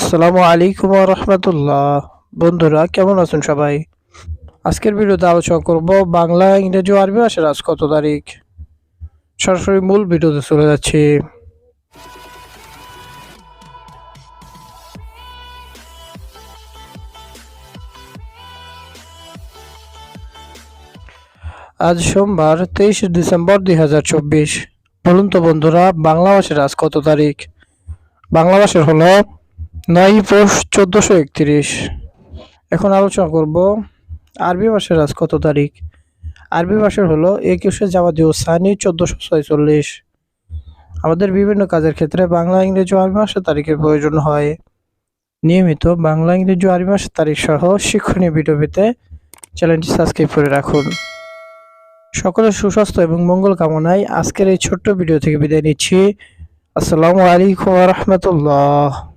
আসসালামু আলাইকুম রহমতুল্লাহ। বন্ধুরা, কেমন আছেন সবাই? আজকের ভিডিওতে আলোচনা করব বাংলা, ইংরেজি ও আরবি ভাষার আজ কত তারিখ? সরাসরি মূল ভিডিওতে চলে যাচ্ছি। আজ সোমবার, তেইশে ডিসেম্বর দুই হাজার চব্বিশ। বলুন তো বন্ধুরা, বাংলা ভাষার আজ কত তারিখ? বাংলা ভাষার হলো নয় পৌষ চোদ্দোশো একত্রিশ। এখন আলোচনা করব আরবি মাসের আজ কত তারিখ? আরবি মাসের হলো একুশে জামাতি সানি চোদ্দোশো ছয়চল্লিশ। আমাদের বিভিন্ন কাজের ক্ষেত্রে বাংলা, ইংরেজি আরবি মাসের তারিখের প্রয়োজন হয়। নিয়মিত বাংলা, ইংরেজি আরবি মাসের তারিখ সহ শিক্ষণীয় ভিডিও পেতে চ্যানেলটি সাবস্ক্রাইব করে রাখুন। সকলের সুস্বাস্থ্য এবং মঙ্গল কামনায় আজকের এই ছোট্ট ভিডিও থেকে বিদায় নিচ্ছি। আসসালামু আলাইকুম রহমতুল্লাহ।